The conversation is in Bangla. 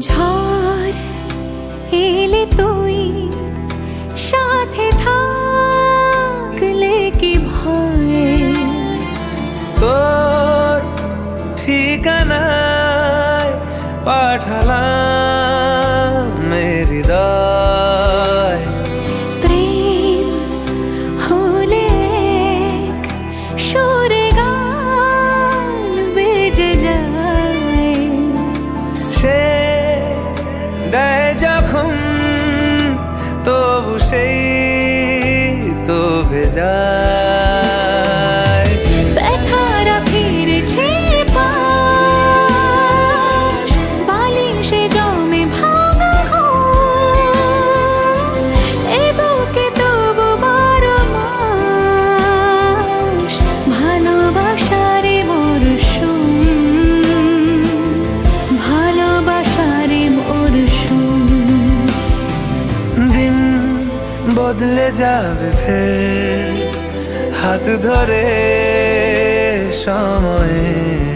ঝড় এলে তুই সাথে থাকলে কি ভয়? তোর ঠিকানায় পাঠালাম। যখন তবু সেই তো ভেজায় বদলে যাবে ফের। হাত ধরে সময়ে